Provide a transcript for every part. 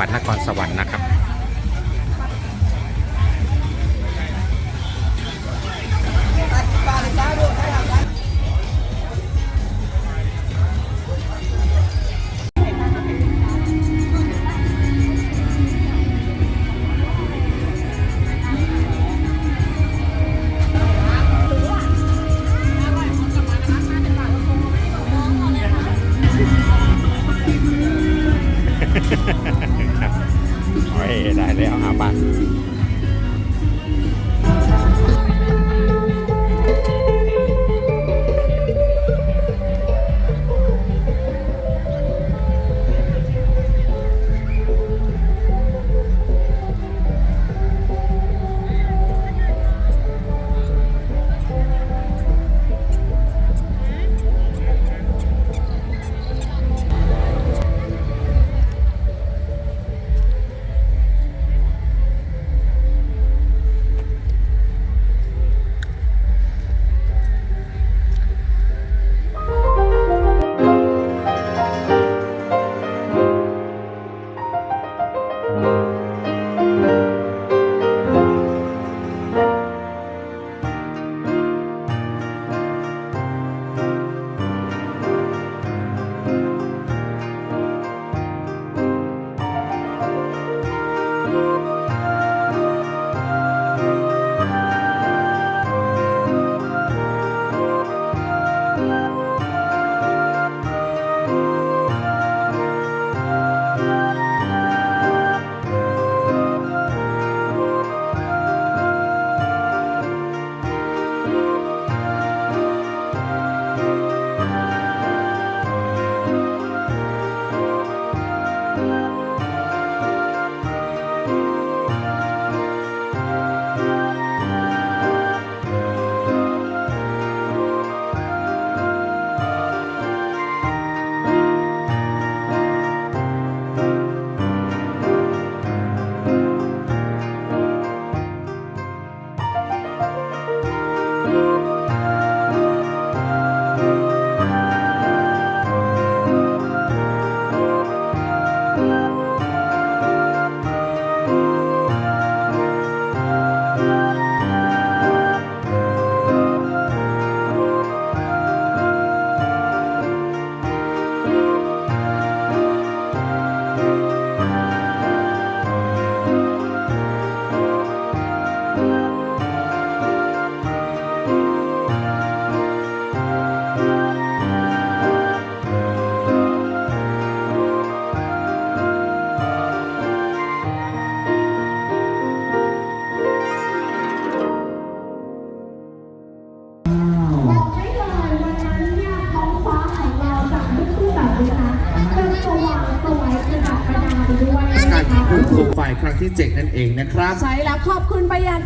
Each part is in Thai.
จังหวัดนครสวรรค์ บา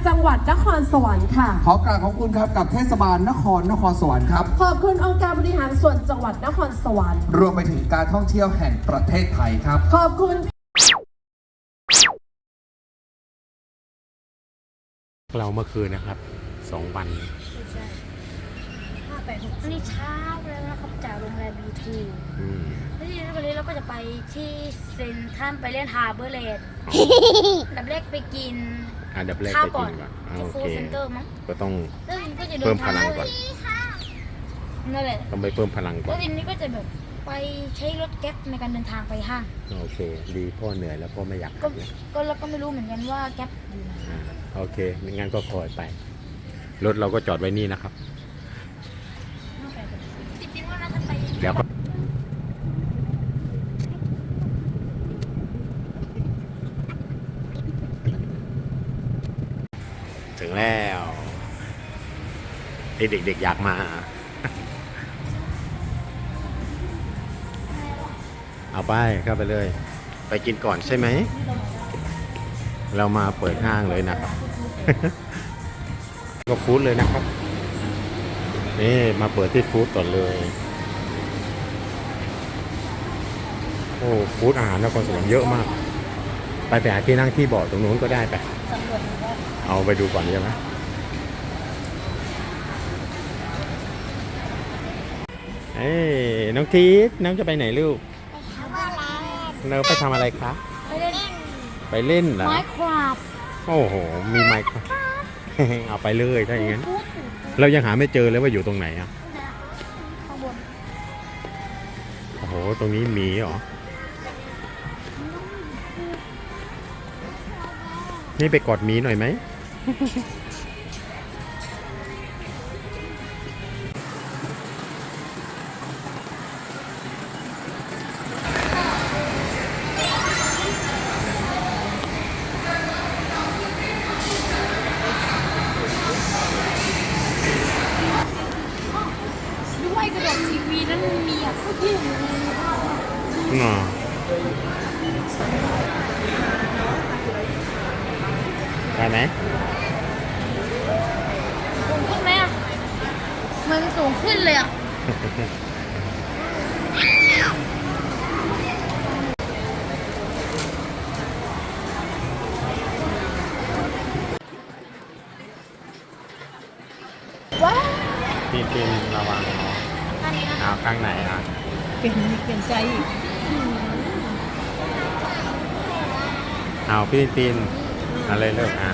จังหวัดนครสวรรค์ค่ะ ขอกราบขอบคุณครับกับเทศบาลนครนครสวรรค์ครับ ขอบคุณองค์การบริหารส่วนจังหวัดนครสวรรค์ รวมไปถึงการท่องเที่ยวแห่งประเทศไทยครับ ขอบคุณ เราเมื่อคืนนะครับสองวันใช่ห้าแปดหกนี่เช้าแล้วนะครับจากโรงแรมบีทูอืมแล้วทีนี้วันนี้เราก็จะไปที่เซนทรันไปเล่นฮาร์เบอร์เลดดับแรกไปกิน อันดับแรกข้าวไปก่กิอนนก่อนอ่าที่โอฟู้เคดเซ็นเตอร์มั้งก็ต้องแล้วทีนี้ก็จะเดิเพิ่นมพทางลังก่อนนั่นแหละต้องไปเพิ่มพลังก่แล้อวนทีนี้ก็จะแบบไปใช้รถแก๊ปในการเดินทางไปห้างโอเค ดีพ่อเหนื่อยแล้วพ่อไม่อยากกก็ลับนะก็เราก็ไม่รู้เหมือนกันว่าแก๊ปอยู่ไหนอ่าโอเคงั้นก็คอยไปรถเราก็จอดไว้นี่นะครับ ห้าแปดหกจริงๆว่าเราจะไป เดี๋ยวก็ถึงแล้ว ที่เด็กๆอยากมาเอาไปเข้าไปเลย ไปกินก่อนใช่ไหม เรามาเปิดห้างเลยนะครับ ก็ฟู้ดเลยนะครับ นี่มาเปิดที่ฟู้ดก่อนเลย โอ้ฟู้ดอาหารนครสวรรค์เยอะมาก ไปไปหาที่นั่งที่เบาะตรงนู้นก็ได้ไป เอาไปดูก่อนใช่ไหม เอ้ยน้องทีสน้องจะไปไหนลูกไปฮาร์เบอร์แลนด์เราไปทำอะไรคะไปเล่นไปเล่นเหรอไมคราฟโอ้โหมีไมค์เอาไปเลยถ้าอย่างนั้นเรายังหาไม่เจอเลยว่าอยู่ตรงไหนอะข้างบนโอ้โหตรงนี้มีเหรอนี่ไปกอดหมีหน่อยไหม ข้างไหนอะเปลี่ยนเปลี่ยนใจอีกเอาพี่ตีนเอะไรเลิกอะ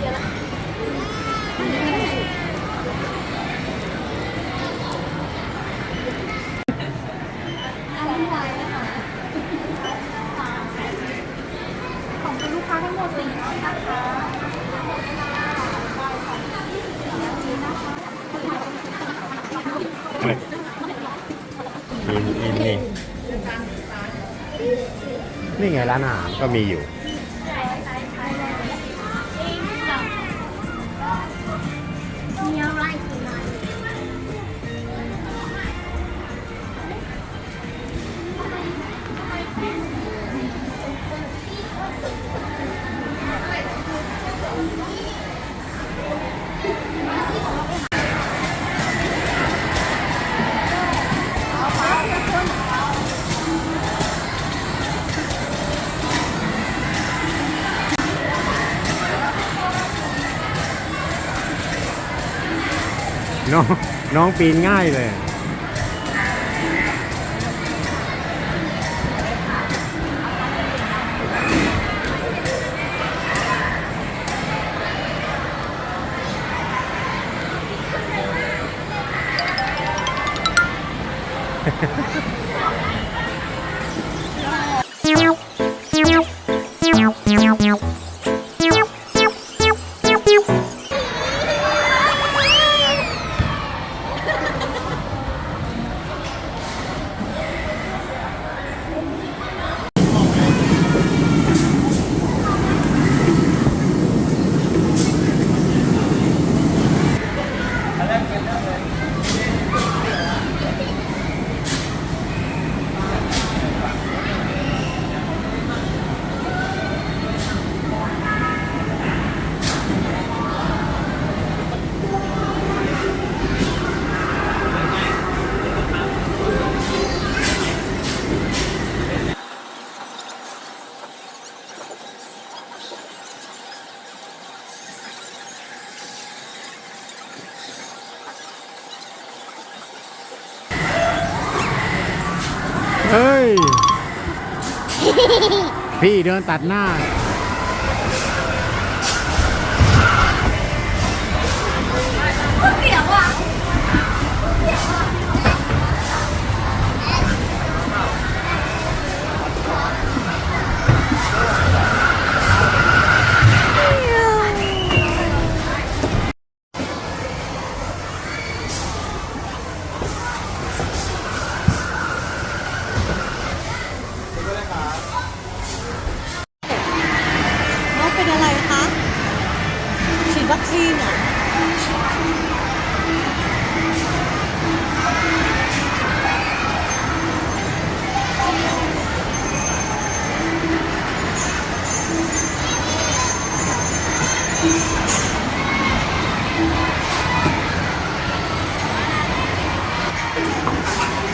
ของเป็นลูกค้าทั้งหมดสี่ร้อยนะคะ อินอินนี่นี่ไงร้านอาหารก็มีอยู่ น้องน้องปีนง่ายเลย พี่เดินตัดหน้า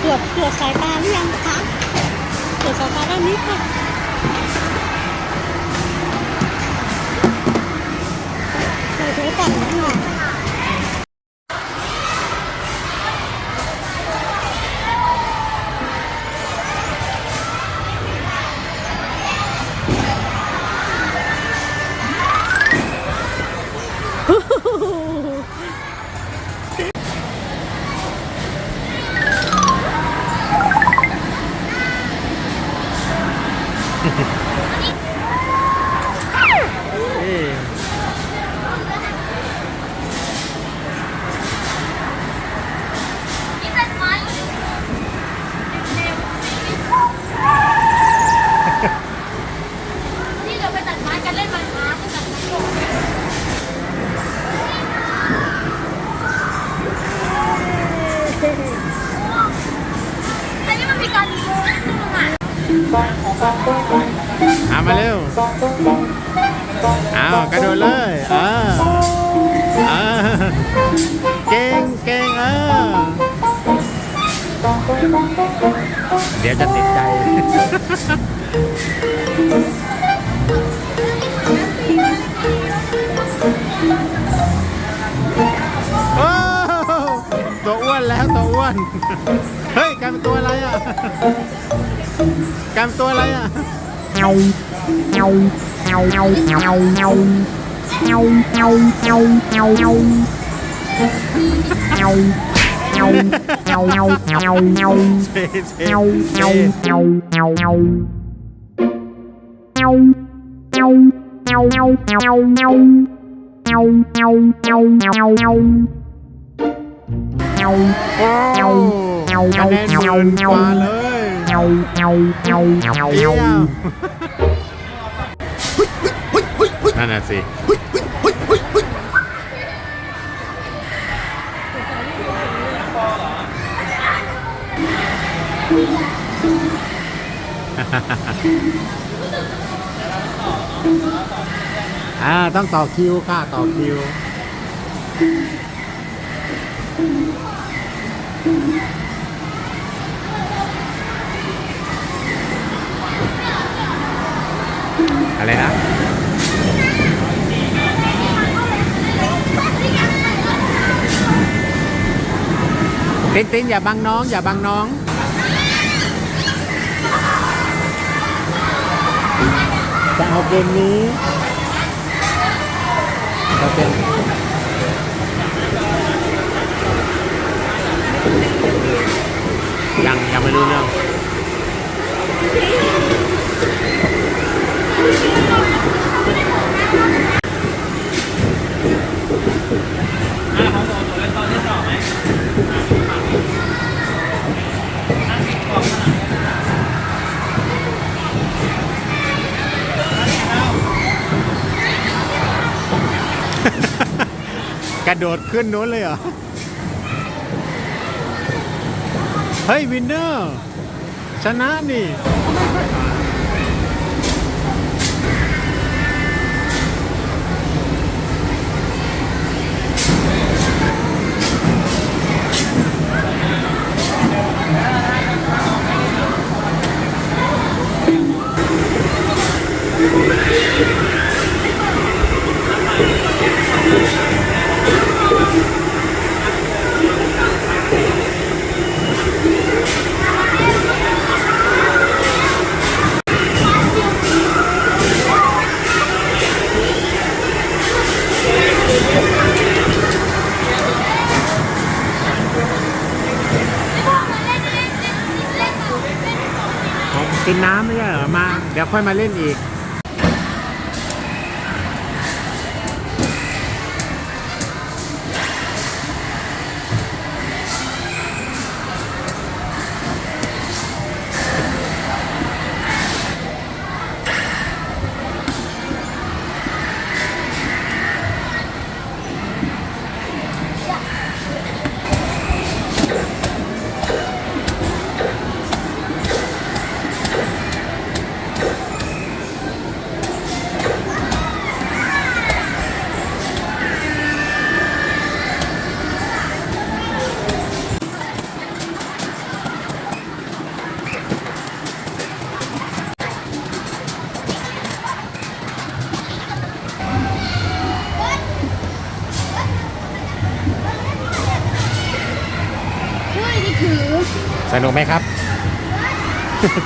รวจตรวจสายตาหรือยังคะตรวจสายตาด้านนี้ค่ะใส่ถุงปั่นนิดหน่อยากระโดดเลยออเออเก่งเก่งเออเดี๋ยวจะติดใจ โอ้ตัวอ้วนแล้วตัวอ้วน เฮ้ยกลายเป็นตัวอะไรอะกลายเป็นตัวอะไรอะเซ่ เซ่เซ่โอ้คะแนนหมื่นกว่าเลยเยี่ยมนั่นน่ะสิอ่าต้องต่อคิวค่ะต่อคิวอะไรนะ ตินตินอย่าบังน้อง อย่าบังน้องจะเอาเกมนี้จะเป็นยังยังไม่รู้เรื่อง กระโดดขึ้นนู้นเลยเหรอ เฮ้ย วินเนอร์ ชนะนี่ กินน้ำไม่ใช่เหรอมา เดี๋ยวค่อยมาเล่นอีก นุกไหมครับ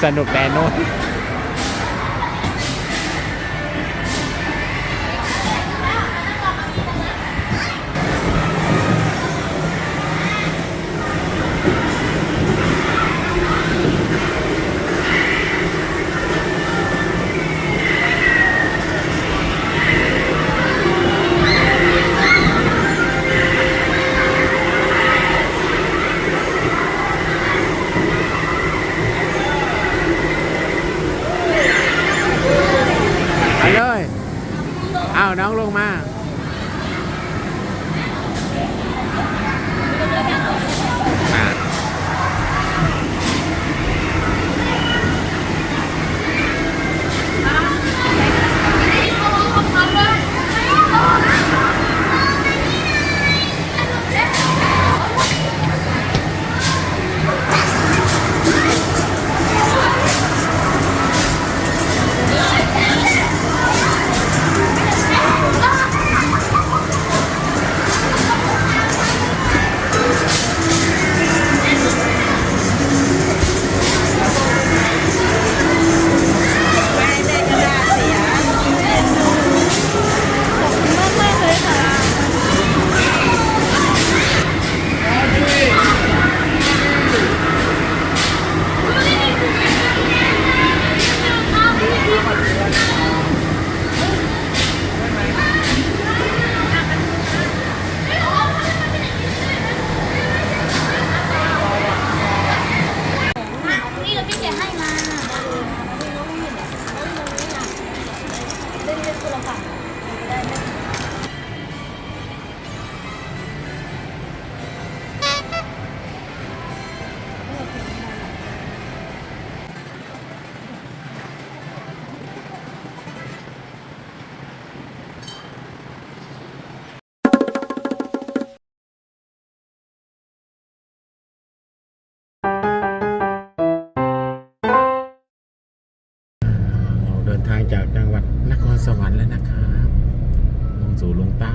สนุกแน่นอน ไปเลย เอ้าน้องลงมา ทางจากจังหวัดนครสวรรค์แล้วนะครับลงสู่ลงใต้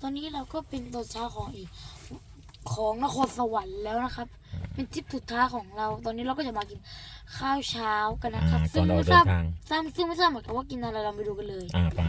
ตอนนี้เราก็เป็นตอนเช้าของอีกของนครสวรรค์แล้วนะครับ เป็นทริปสุดท้ายของเรา ตอนนี้เราก็จะมากินข้าวเช้ากันนะครับ ซึ่งไม่ทราบซึ่งไม่ทราบเหมือนกันว่ากินอะไรเราไปดูกันเลย อ่าไป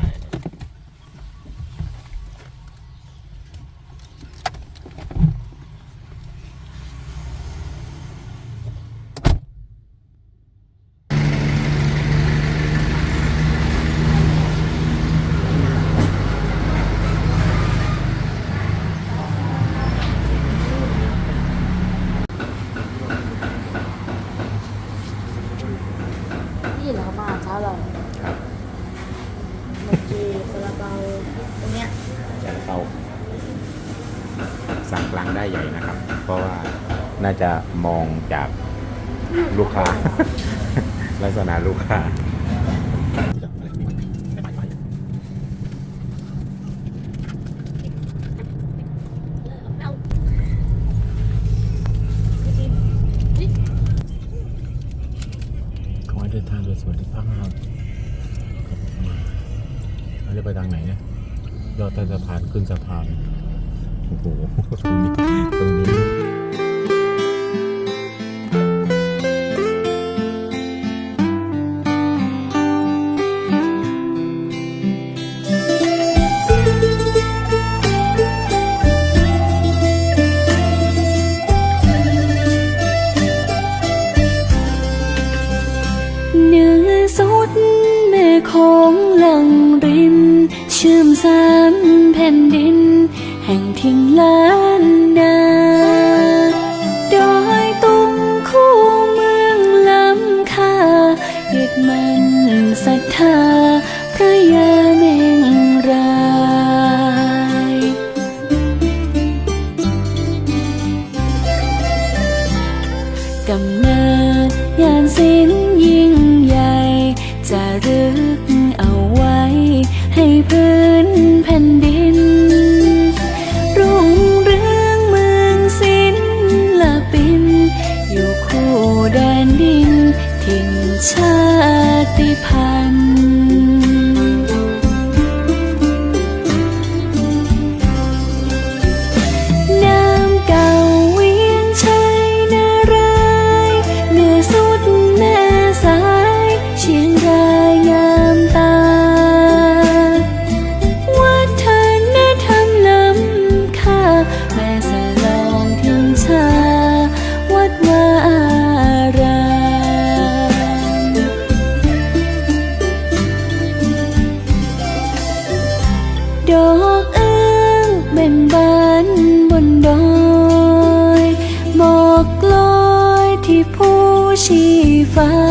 จะมองจากลูกค้า ลักษณะลูกค้า entendí. 一方